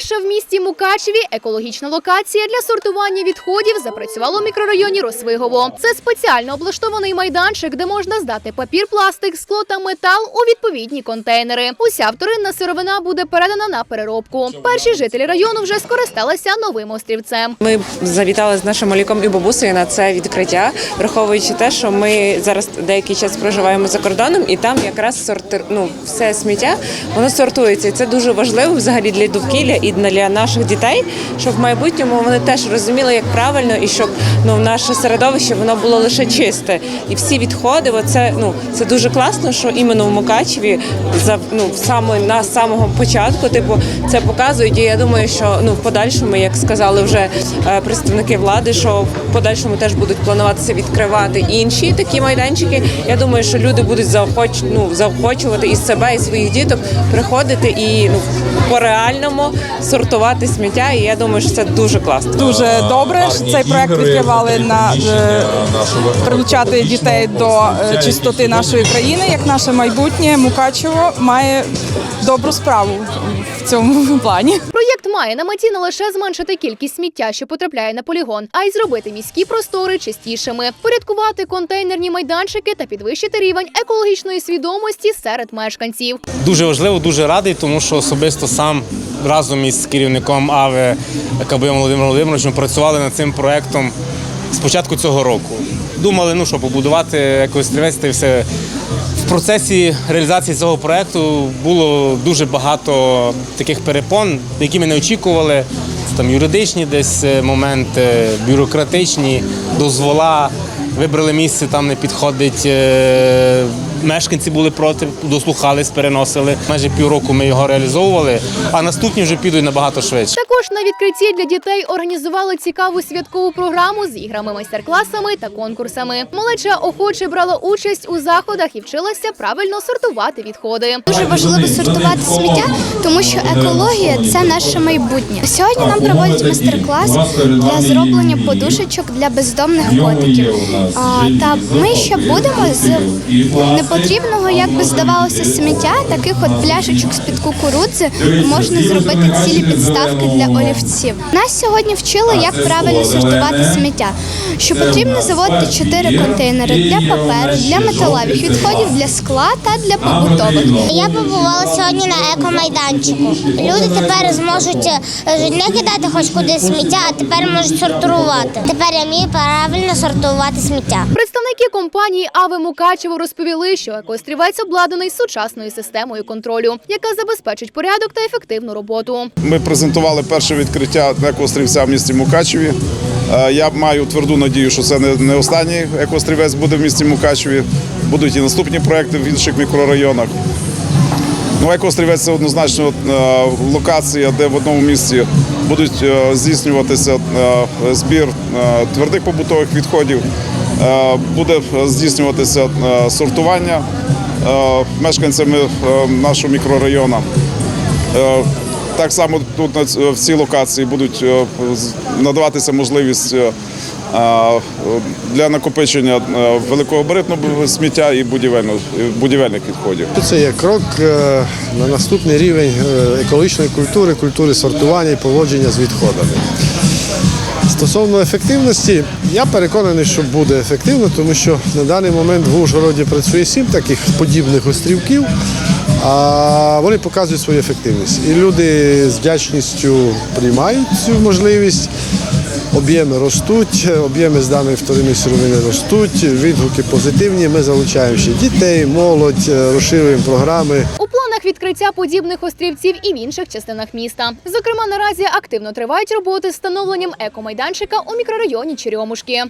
Вперше в місті Мукачеві екологічна локація для сортування відходів запрацювала у мікрорайоні Росвигово. Це спеціально облаштований майданчик, де можна здати папір, пластик, скло та метал у відповідні контейнери. Уся вторинна сировина буде передана на переробку. Перші жителі району вже скористалися новим острівцем. Ми завітали з нашим малюком і бабусею на це відкриття, враховуючи те, що ми зараз деякий час проживаємо за кордоном, і там якраз сортир, ну, все сміття воно сортується. Це дуже важливо взагалі для довкілля і для наших дітей, щоб в майбутньому вони теж розуміли, як правильно, і щоб ну наше середовище воно було лише чисте. І всі відходи, оце ну це дуже класно, що іменно в Мукачеві за ну саме на самого початку, типу, це показують. І я думаю, що ну в подальшому, як сказали вже е, представники влади, що в подальшому теж будуть плануватися відкривати інші такі майданчики. Я думаю, що люди будуть заохоч, ну, заохочувати і себе, і своїх діток приходити і ну по реальному сортувати сміття. І я думаю, що це дуже класно. Дуже добре, що цей проект відкривали на е, прилучати дітей до е, чистоти нашої країни, як наше майбутнє. Мукачево має добру справу в цьому плані. Має на меті не лише зменшити кількість сміття, що потрапляє на полігон, а й зробити міські простори чистішими, порядкувати контейнерні майданчики та підвищити рівень екологічної свідомості серед мешканців. Дуже важливо, дуже радий, тому що особисто сам разом із керівником АВ Кабиєм Володимиром Володимировичем працювали над цим проектом з початку цього року. Думали, ну що побудувати якось тривець та все. В процесі реалізації цього проекту було дуже багато таких перепон, які ми не очікували. Це там юридичні десь е, моменти, бюрократичні, дозвола. Вибрали місце, там не підходить. е, Мешканці були проти, дослухались, переносили. Майже півроку ми його реалізовували, а наступні вже підуть набагато швидше. Також на відкритті для дітей організували цікаву святкову програму з іграми, майстер-класами та конкурсами. Малеча охоче брала участь у заходах і вчилася правильно сортувати відходи. Дуже важливо сортувати сміття, тому що екологія це наше майбутнє. Сьогодні нам проводять майстер-клас для зроблення подушечок для бездомних котиків. Та ми ще будемо з непотрібного, як би здавалося, сміття, таких от пляшечок з-під кукурудзи можна зробити цілі підставки для олівців. Нас сьогодні вчили, як правильно сортувати сміття. Що потрібно заводити чотири контейнери для паперу, для металевих відходів, для скла та для побутових. Я побувала сьогодні на екомайданчику. Люди тепер зможуть е, не кидати хоч куди сміття, а тепер можуть сортувати. Тепер я вмію правильно сортувати сміття. Представники компанії Аве Мукачево розповіли, що екострівець обладнаний сучасною системою контролю, яка забезпечить порядок та ефективну роботу. Ми презентували перше відкриття екострівця в місті Мукачеві. Е, Я маю тверду надію, що це не останній екострівець буде в місті Мукачеві. Будуть і наступні проекти в інших мікрорайонах. Ну, екострівець це однозначно е, локація, де в одному місці будуть е, здійснюватися збір твердих побутових відходів, буде здійснюватися сортування мешканцями нашого мікрорайону. Так само тут в цій локації будуть е, надаватися можливість е, для накопичення е, великогабаритного сміття і будівельних відходів. Це є крок на наступний рівень екологічної культури, культури сортування і поводження з відходами. Стосовно ефективності, я переконаний, що буде ефективно, тому що на даний момент в Ужгороді працює сім таких подібних острівків, а вони показують свою ефективність. І люди з вдячністю приймають цю можливість. Об'єми ростуть, об'єми зданої вторинної сировини ростуть, відгуки позитивні. Ми залучаємо ще дітей, молодь, е, розширюємо програми. У планах відкриття подібних острівців і в інших частинах міста. Зокрема, наразі активно тривають роботи з встановленням екомайданчика у мікрорайоні Черемушки.